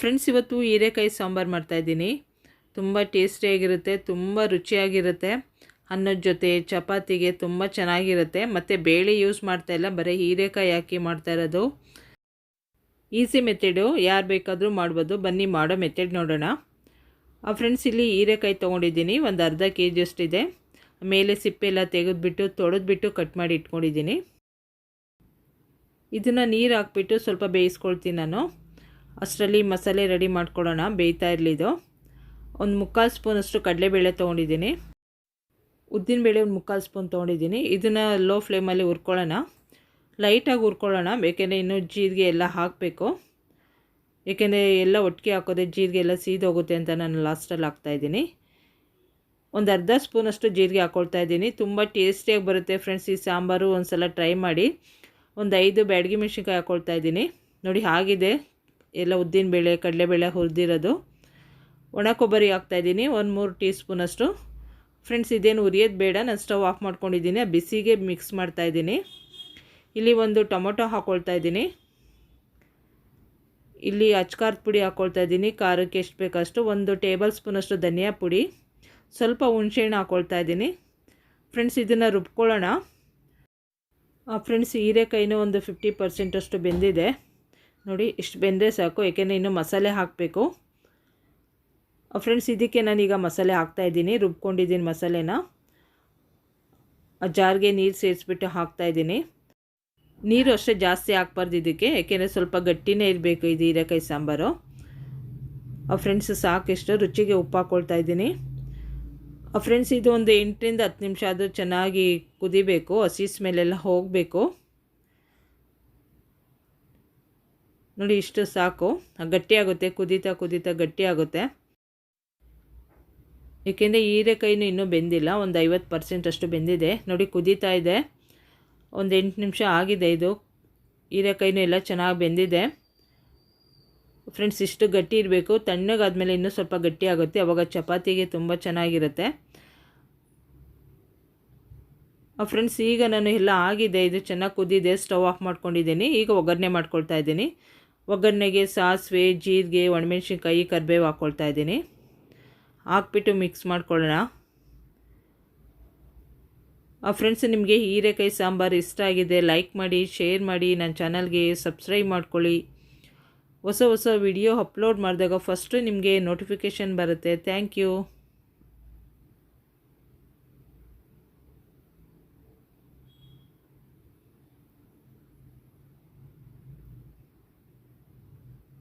Friends ಇವತ್ತು ಹೀರೆಕಾಯಿ ಸಾಂಬಾರು ಮಾಡ್ತಾಯಿದ್ದೀನಿ ತುಂಬ ಟೇಸ್ಟಿಯಾಗಿರುತ್ತೆ, ತುಂಬ ರುಚಿಯಾಗಿರುತ್ತೆ. ಅನ್ನದ ಜೊತೆ, ಚಪಾತಿಗೆ ತುಂಬ ಚೆನ್ನಾಗಿರುತ್ತೆ. ಮತ್ತು ಬೇಳೆ ಯೂಸ್ ಮಾಡ್ತಾಯಿಲ್ಲ ಬರೀ ಹೀರೆಕಾಯಿ ಹಾಕಿ ಮಾಡ್ತಾ ಇರೋದು. ಈಸಿ ಮೆಥಡು ಯಾರು ಬೇಕಾದರೂ ಮಾಡ್ಬೋದು. ಬನ್ನಿ ಮಾಡೋ ಮೆಥಡ್ ನೋಡೋಣ. ಆ ಫ್ರೆಂಡ್ಸ್ ಇಲ್ಲಿ ಹೀರೆಕಾಯಿ ತೊಗೊಂಡಿದ್ದೀನಿ, ಒಂದು ಅರ್ಧ ಕೆ ಜಿಯಷ್ಟಿದೆ ಮೇಲೆ ಸಿಪ್ಪೆಲ್ಲ ತೆಗೆದುಬಿಟ್ಟು, ತೊಳೆದ್ಬಿಟ್ಟು ಕಟ್ ಮಾಡಿ ಇಟ್ಕೊಂಡಿದ್ದೀನಿ. ಇದನ್ನು ನೀರು ಹಾಕ್ಬಿಟ್ಟು ಸ್ವಲ್ಪ ಬೇಯಿಸ್ಕೊಳ್ತೀನಿ ನಾನು. ಅಷ್ಟರಲ್ಲಿ ಮಸಾಲೆ ರೆಡಿ ಮಾಡ್ಕೊಳ್ಳೋಣ, ಬೇಯ್ತಾ ಇರಲಿ ಇದು. ಒಂದು ಮುಕ್ಕಾಲು ಸ್ಪೂನಷ್ಟು ಕಡಲೆಬೇಳೆ ತೊಗೊಂಡಿದ್ದೀನಿ. ಉದ್ದಿನಬೇಳೆ ಒಂದು ಮುಕ್ಕಾಲು ಸ್ಪೂನ್ ತೊಗೊಂಡಿದ್ದೀನಿ. ಇದನ್ನು ಲೋ ಫ್ಲೇಮಲ್ಲಿ ಹುರ್ಕೊಳ್ಳೋಣ. ಲೈಟಾಗಿ ಹುರ್ಕೊಳ್ಳೋಣ ಬೇಕೆಂದರೆ ಇನ್ನೂ ಜೀರಿಗೆ ಎಲ್ಲ ಹಾಕಬೇಕು. ಏಕೆಂದರೆ ಎಲ್ಲ ಒಟ್ಟಿಗೆ ಹಾಕೋದೆ ಜೀರಿಗೆ ಎಲ್ಲ ಸೀದೋಗುತ್ತೆ ಅಂತ ನಾನು ಲಾಸ್ಟಲ್ಲಿ ಹಾಕ್ತಾಯಿದ್ದೀನಿ ಒಂದು ಅರ್ಧ ಸ್ಪೂನಷ್ಟು ಜೀರಿಗೆ ಹಾಕ್ಕೊಳ್ತಾ ಇದ್ದೀನಿ. ತುಂಬ ಟೇಸ್ಟಿಯಾಗಿ ಬರುತ್ತೆ ಫ್ರೆಂಡ್ಸ್ ಈ ಸಾಂಬಾರು ಒಂದು ಸಲ ಟ್ರೈ ಮಾಡಿ. ಒಂದು ಐದು ಬ್ಯಾಡಗಿ ಮೆಣಸಿನ್ಕಾಯಿ ಹಾಕ್ಕೊಳ್ತಾ ಇದ್ದೀನಿ. ನೋಡಿ ಆಗಿದೆ ಎಲ್ಲ ಉದ್ದಿನಬೇಳೆ ಕಡಲೆಬೇಳೆ ಹುರಿದಿರೋದು. ಒಣ ಕೊಬ್ಬರಿ ಹಾಕ್ತಾಯಿದ್ದೀನಿ ಒಂದು ಮೂರು ಟೀ ಸ್ಪೂನಷ್ಟು ಫ್ರೆಂಡ್ಸ್ ಇದೇನು ಉರಿಯೋದು ಬೇಡ. ನಾನು ಸ್ಟವ್ ಆಫ್ ಮಾಡ್ಕೊಂಡಿದ್ದೀನಿ ಬಿಸಿಗೆ ಮಿಕ್ಸ್ ಮಾಡ್ತಾಯಿದ್ದೀನಿ ಇಲ್ಲಿ ಒಂದು ಟೊಮೊಟೊ ಹಾಕ್ಕೊಳ್ತಾ ಇದ್ದೀನಿ. ಇಲ್ಲಿ ಅಚ್ಕಾರದ ಪುಡಿ ಹಾಕ್ಕೊಳ್ತಾ ಇದ್ದೀನಿ, ಖಾರಕ್ಕೆ ಎಷ್ಟು ಬೇಕಷ್ಟು. ಒಂದು ಟೇಬಲ್ ಸ್ಪೂನಷ್ಟು ಧನಿಯಾ ಪುಡಿ. ಸ್ವಲ್ಪ ಹುಣಸೆಹಣ್ಣು ಹಾಕ್ಕೊಳ್ತಾ ಇದ್ದೀನಿ. ಫ್ರೆಂಡ್ಸ್ ಇದನ್ನು ರುಬ್ಕೊಳ್ಳೋಣ. ಫ್ರೆಂಡ್ಸ್ ಹೀರೆಕಾಯಿನೂ ಒಂದು ಫಿಫ್ಟಿ ಪರ್ಸೆಂಟಷ್ಟು ಬೆಂದಿದೆ. ನೋಡಿ, ಇಷ್ಟು ಬೆಂದರೆ ಸಾಕು, ಏಕೆಂದರೆ ಇನ್ನು ಮಸಾಲೆ ಹಾಕಬೇಕು. ಫ್ರೆಂಡ್ಸ್ ಇದಕ್ಕೆ ನಾನೀಗ ಮಸಾಲೆ ಹಾಕ್ತಾಯಿದ್ದೀನಿ ರುಬ್ಕೊಂಡಿದ್ದೀನಿ ಮಸಾಲೆನ. ಜಾರ್ಗೆ ನೀರು ಸೇರಿಸ್ಬಿಟ್ಟು ಹಾಕ್ತಾಯಿದ್ದೀನಿ ನೀರು ಅಷ್ಟೇ ಜಾಸ್ತಿ ಹಾಕ್ಬಾರ್ದು ಇದಕ್ಕೆ ಯಾಕೆಂದರೆ ಸ್ವಲ್ಪ ಗಟ್ಟಿನೇ ಇರಬೇಕು ಇದು ಹೀರೆಕಾಯಿ ಸಾಂಬಾರು. ಫ್ರೆಂಡ್ಸ್ ಸಾಕಿಷ್ಟು ರುಚಿಗೆ ಉಪ್ಪು ಹಾಕ್ಕೊಳ್ತಾ ಇದ್ದೀನಿ. ಫ್ರೆಂಡ್ಸ್ ಇದು ಒಂದು ಎಂಟರಿಂದ ಹತ್ತು ನಿಮಿಷ ಆದರೂ ಚೆನ್ನಾಗಿ ಕುದಿಬೇಕು, ಹಸಿ ಸ್ಮೆಲ್ಲೆಲ್ಲ ಹೋಗಬೇಕು. ನೋಡಿ, ಇಷ್ಟು ಸಾಕು. ಗಟ್ಟಿಯಾಗುತ್ತೆ, ಕುದೀತಾ ಕುದೀತಾ ಗಟ್ಟಿಯಾಗುತ್ತೆ. ಏಕೆಂದರೆ ಹೀರೆಕಾಯಿನೂ ಇನ್ನೂ ಬೆಂದಿಲ್ಲ, ಒಂದು ಐವತ್ತು ಪರ್ಸೆಂಟ್ ಅಷ್ಟು ಬೆಂದಿದೆ. ನೋಡಿ, ಕುದೀತಾ ಇದೆ. ಒಂದು ಎಂಟು ನಿಮಿಷ ಆಗಿದೆ ಇದು. ಹೀರೆಕಾಯಿನೂ ಎಲ್ಲ ಚೆನ್ನಾಗಿ ಬೆಂದಿದೆ. ಫ್ರೆಂಡ್ಸ್, ಇಷ್ಟು ಗಟ್ಟಿ ಇರಬೇಕು. ತಣ್ಣಗಾದಮೇಲೆ ಇನ್ನೂ ಸ್ವಲ್ಪ ಗಟ್ಟಿ ಆಗುತ್ತೆ. ಅವಾಗ ಚಪಾತಿಗೆ ತುಂಬ ಚೆನ್ನಾಗಿರುತ್ತೆ. ಫ್ರೆಂಡ್ಸ್, ಈಗ ನಾನು ಎಲ್ಲ ಆಗಿದೆ. ಇದು ಚೆನ್ನಾಗಿ ಕುದ್ದಿದೆ ಸ್ಟವ್ ಆಫ್ ಮಾಡ್ಕೊಂಡಿದ್ದೀನಿ. ಈಗ ಒಗ್ಗರಣೆ ಮಾಡ್ಕೊಳ್ತಾ ಇದ್ದೀನಿ. ಒಗ್ಗರಣೆಗೆ ಸಾಸಿವೆ, ಜೀರಿಗೆ, ಒಣಮೆಣ್ಸಿನ್ಕಾಯಿ, ಕರಿಬೇವು ಹಾಕ್ಕೊಳ್ತಾ ಇದ್ದೀನಿ. ಹಾಕ್ಬಿಟ್ಟು ಮಿಕ್ಸ್ ಮಾಡ್ಕೊಳ್ಳೋಣ. ಫ್ರೆಂಡ್ಸ್ ನಿಮಗೆ ಹೀರೆಕಾಯಿ ಸಾಂಬಾರು ಇಷ್ಟ ಆಗಿದೆ ಲೈಕ್ ಮಾಡಿ ಶೇರ್ ಮಾಡಿ ನನ್ನ ಚಾನಲ್ಗೆ ಸಬ್ಸ್ಕ್ರೈಬ್ ಮಾಡ್ಕೊಳ್ಳಿ. ಹೊಸ ಹೊಸ ವಿಡಿಯೋ ಅಪ್ಲೋಡ್ ಮಾಡಿದಾಗ ಫಸ್ಟು ನಿಮಗೆ ನೋಟಿಫಿಕೇಷನ್ ಬರುತ್ತೆ. Thank you